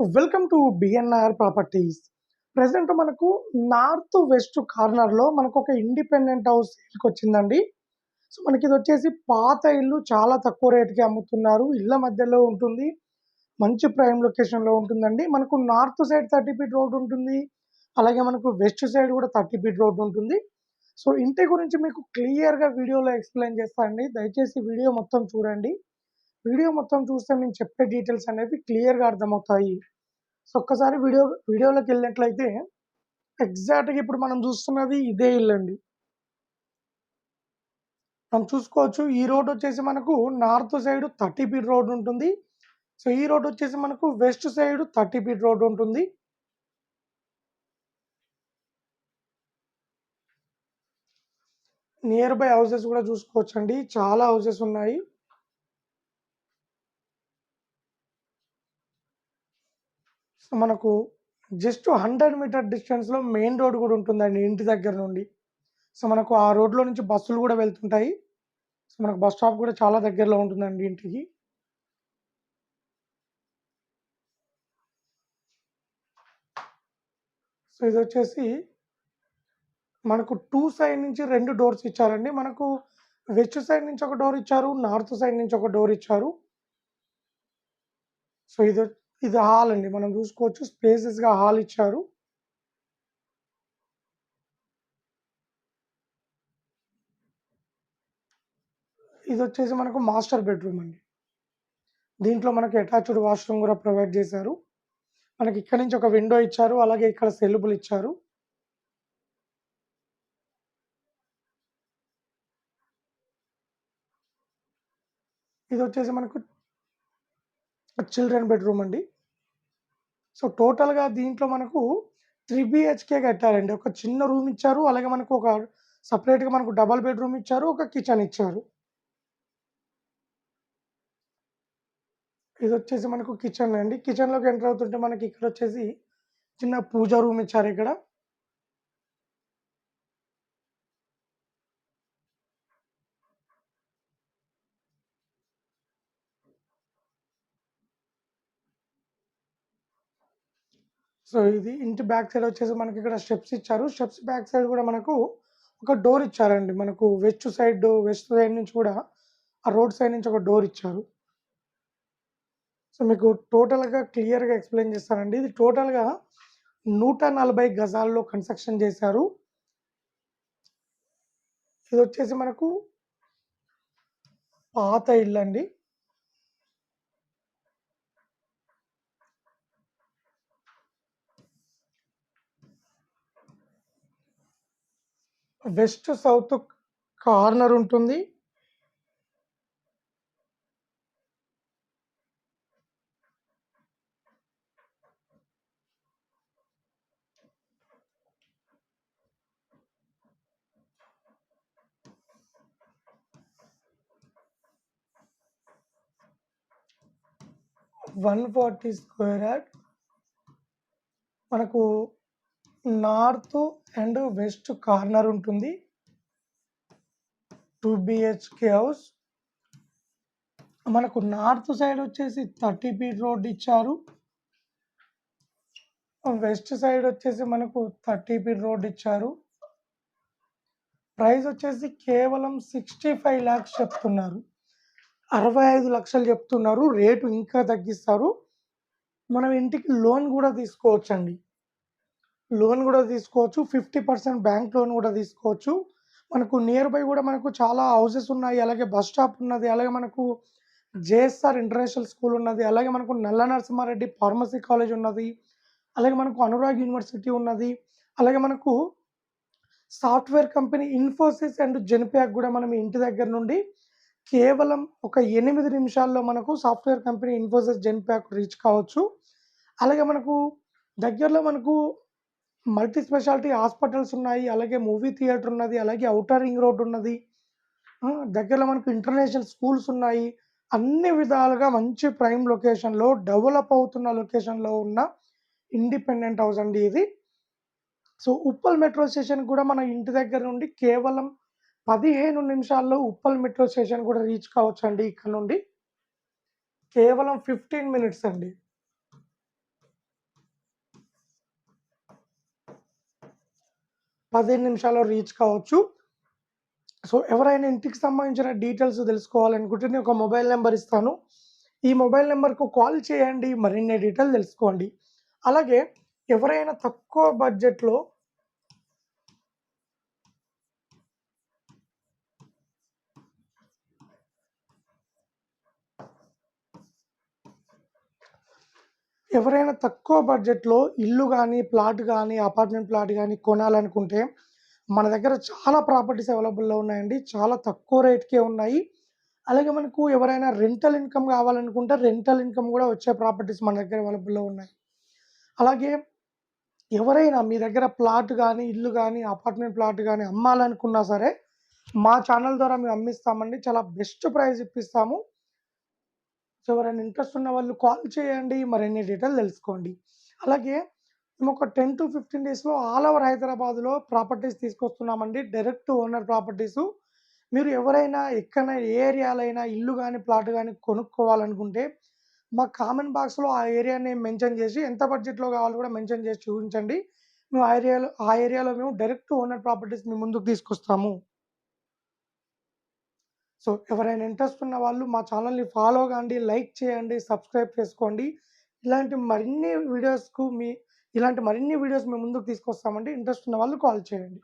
Welcome to BNR properties present మనకు north west కార్నర్లో మనకు ఒక ఇండిపెండెంట్ హౌస్ సేల్కి వచ్చిందండి సో మనకి ఇది వచ్చేసి పాత ఇల్లు చాలా తక్కువ రేటుకి అమ్ముతున్నారు. ఇళ్ళ మధ్యలో ఉంటుంది. మంచి ప్రైమ్ లొకేషన్లో ఉంటుందండి. మనకు north side thirty feet road ఉంటుంది. అలాగే మనకు వెస్ట్ సైడ్ కూడా థర్టీ ఫీట్ రోడ్ ఉంటుంది. సో ఇంటి గురించి మీకు క్లియర్గా వీడియోలో ఎక్స్ప్లెయిన్ చేస్తానండి దయచేసి వీడియో మొత్తం చూడండి. వీడియో మొత్తం చూస్తే మేము చెప్పే డీటెయిల్స్ అనేవి క్లియర్గా అర్థమవుతాయి. సో ఒక్కసారి వీడియో వీడియోలోకి వెళ్ళినట్లయితే ఎగ్జాక్ట్గా ఇప్పుడు మనం చూస్తున్నది ఇదే ఇల్లు అండి. మనం చూసుకోవచ్చు ఈ రోడ్ వచ్చేసి మనకు north side thirty feet road ఉంటుంది. సో ఈ రోడ్ వచ్చేసి మనకు west side thirty feet road ఉంటుంది. నియర్ బై హౌసెస్ కూడా చూసుకోవచ్చండి. చాలా హౌసెస్ ఉన్నాయి. మనకు జస్ట్ హండ్రెడ్ మీటర్ డిస్టెన్స్లో మెయిన్ రోడ్ కూడా ఉంటుందండి ఇంటి దగ్గర నుండి. సో మనకు ఆ రోడ్లో నుంచి బస్సులు కూడా వెళ్తుంటాయి. సో మనకు బస్ స్టాప్ కూడా చాలా దగ్గరలో ఉంటుందండి ఇంటికి. సో ఇది వచ్చేసి మనకు టూ సైడ్ నుంచి రెండు డోర్స్ ఇచ్చారండి. మనకు వెస్ట్ సైడ్ నుంచి ఒక డోర్ ఇచ్చారు నార్త్ సైడ్ నుంచి ఒక డోర్ ఇచ్చారు. సో ఇది ఇది హాల్ అండి మనం చూసుకోవచ్చు స్పేసెస్గా హాల్ ఇచ్చారు. ఇది వచ్చేసి మనకు మాస్టర్ బెడ్రూమ్ అండి. దీంట్లో మనకు అటాచ్డ్ వాష్రూమ్ కూడా ప్రొవైడ్ చేశారు. మనకి ఇక్కడ నుంచి ఒక విండో ఇచ్చారు. అలాగే ఇక్కడ సెల్లుబుల్ ఇచ్చారు. ఇది వచ్చేసి మనకు చిల్డ్రన్ బెడ్రూమ్ అండి. సో టోటల్గా దీంట్లో మనకు త్రీ బిహెచ్కే కట్టారండి. ఒక చిన్న రూమ్ ఇచ్చారు అలాగే మనకు ఒక సపరేట్గా మనకు డబల్ బెడ్రూమ్ ఇచ్చారు ఒక కిచెన్ ఇచ్చారు. ఇది వచ్చేసి మనకు కిచెన్ అండి. కిచెన్లోకి ఎంటర్ అవుతుంటే మనకి ఇక్కడ వచ్చేసి చిన్న పూజ రూమ్ ఇచ్చారు ఇక్కడ. సో ఇది ఇంటి బ్యాక్ సైడ్ వచ్చేసి మనకి ఇక్కడ స్టెప్స్ ఇచ్చారు. స్టెప్స్ బ్యాక్ సైడ్ కూడా మనకు ఒక డోర్ ఇచ్చారండి. మనకు వెస్ట్ సైడ్ వెస్ట్ సైడ్ నుంచి కూడా ఆ రోడ్ సైడ్ నుంచి ఒక డోర్ ఇచ్చారు. సో మీకు టోటల్గా క్లియర్గా ఎక్స్ప్లెయిన్ చేస్తానండి. ఇది టోటల్గా నూట నలభై గజాల్లో కన్స్ట్రక్షన్ చేశారు. ఇది వచ్చేసి మనకు పాత ఇల్లు అండి వెస్ట్ సౌత్ కార్నర్ ఉంటుంది. వన్ ఫార్టీ స్క్వేర్ యాడ్ మనకు నార్త్ అండ్ వెస్ట్ కార్నర్ ఉంటుంది. Two BHK house. మనకు నార్త్ సైడ్ వచ్చేసి థర్టీ ఫీట్ రోడ్ ఇచ్చారు. వెస్ట్ సైడ్ వచ్చేసి మనకు థర్టీ ఫీట్ రోడ్ ఇచ్చారు. ప్రైస్ వచ్చేసి కేవలం సిక్స్టీ ఫైవ్ ల్యాక్స్ చెప్తున్నారు. అరవై ఐదు లక్షలు చెప్తున్నారు. రేటు ఇంకా తగ్గిస్తారు. మనం ఇంటికి లోన్ కూడా తీసుకోవచ్చండి. లోన్ కూడా తీసుకోవచ్చు ఫిఫ్టీ పర్సెంట్ బ్యాంక్ లోన్ కూడా తీసుకోవచ్చు. మనకు నియర్ బై కూడా మనకు చాలా హౌసెస్ ఉన్నాయి. అలాగే బస్ స్టాప్ ఉన్నది అలాగే మనకు జేఎస్ఆర్ ఇంటర్నేషనల్ స్కూల్ ఉన్నది అలాగే మనకు నల్ల నరసింహారెడ్డి ఫార్మసీ కాలేజ్ ఉన్నది అలాగే మనకు అనురాగ్ యూనివర్సిటీ ఉన్నది అలాగే మనకు software company Infosys and Genpact కూడా మనం ఇంటి దగ్గర నుండి కేవలం ఒక ఎనిమిది నిమిషాల్లో మనకు software company Infosys Genpact reach కావచ్చు. అలాగే మనకు దగ్గరలో మనకు మల్టీ స్పెషాలిటీ హాస్పిటల్స్ ఉన్నాయి అలాగే మూవీ థియేటర్ ఉన్నది అలాగే అవుటర్ రింగ్ రోడ్ ఉన్నది. దగ్గరలో మనకు ఇంటర్నేషనల్ స్కూల్స్ ఉన్నాయి. అన్ని విధాలుగా మంచి ప్రైమ్ లొకేషన్లో డెవలప్ అవుతున్న లొకేషన్లో ఉన్న ఇండిపెండెంట్ హౌస్ అండి ఇది. సో ఉప్పల్ మెట్రో స్టేషన్ కూడా మన ఇంటి దగ్గర నుండి కేవలం పదిహేను నిమిషాల్లో ఉప్పల్ మెట్రో స్టేషన్ కూడా రీచ్ కావచ్చు అండి ఇక్కడ నుండి. కేవలం ఫిఫ్టీన్ మినిట్స్ అండి. 15 నిమిషాల్లో రీచ్ కావచ్చు. సో, ఎవరైనా ఇంటికి సంబంధించిన డీటెయిల్స్ తెలుసుకోవాలనుకుంటే నేను ఒక మొబైల్ నెంబర్ ఇస్తాను. ఈ మొబైల్ నెంబర్కు కాల్ చేయండి. మరిన్ని డీటెయిల్ తెలుసుకోండి. అలాగే ఎవరైనా తక్కువ బడ్జెట్‌లో ఎవరైనా తక్కువ బడ్జెట్‌లో ఇల్లు కానీ ప్లాట్ కానీ అపార్ట్‌మెంట్ ప్లాట్ కానీ కొనాలనుకుంటే మన దగ్గర చాలా ప్రాపర్టీస్ అవైలబుల్‌లో ఉన్నాయండి. చాలా తక్కువ రేట్‌కే ఉన్నాయి. అలాగే మనకు ఎవరైనా రెంటల్ ఇన్‌కమ్ కావాలనుకుంటే రెంటల్ ఇన్‌కమ్ కూడా వచ్చే ప్రాపర్టీస్ మన దగ్గర అవైలబుల్‌లో ఉన్నాయి. అలాగే ఎవరైనా మీ దగ్గర ప్లాట్ కానీ ఇల్లు కానీ అపార్ట్‌మెంట్ ప్లాట్ కానీ అమ్మాలనుకున్నా సరే మా ఛానల్ ద్వారా మేము అమ్మిస్తామండి. చాలా బెస్ట్ ప్రైస్ ఇప్పిస్తాము. సో, ఎవరైనా ఇంట్రెస్ట్ ఉన్న వాళ్ళు కాల్ చేయండి. మరిన్ని డీటెయిల్ తెలుసుకోండి. అలాగే మేము ఒక 10-15 డేస్‌లో ఆల్ ఓవర్ హైదరాబాద్‌లో ప్రాపర్టీస్ తీసుకొస్తున్నామండి. డైరెక్ట్ ఓనర్ ప్రాపర్టీస్ మీరు ఎవరైనా ఎక్కడైనా ఏ ఏరియాలైనా ఇల్లు కానీ ప్లాట్ కానీ కొనుక్కోవాలనుకుంటే మా కామెంట్ బాక్స్‌లో ఆ ఏరియా నేమ్ మెన్షన్ చేసి ఎంత బడ్జెట్‌లో కావాలో కూడా మెన్షన్ చేసి చూపించండి. మేము ఆ ఏరియాలో ఆ ఏరియాలో మేము డైరెక్ట్ ఓనర్ ప్రాపర్టీస్ మీ ముందుకు తీసుకొస్తాము. సో, ఎవరైనా ఇంట్రెస్ట్ ఉన్న వాళ్ళు మా ఛానల్‌ని ఫాలో కాండి. లైక్ చేయండి. సబ్స్క్రైబ్ చేసుకోండి. ఇలాంటి మరిన్ని వీడియోస్‌కు మీ ఇలాంటి మరిన్ని వీడియోస్ మీ ముందుకు తీసుకొస్తామండి. ఇంట్రెస్ట్ ఉన్న వాళ్ళు కాల్ చేయండి.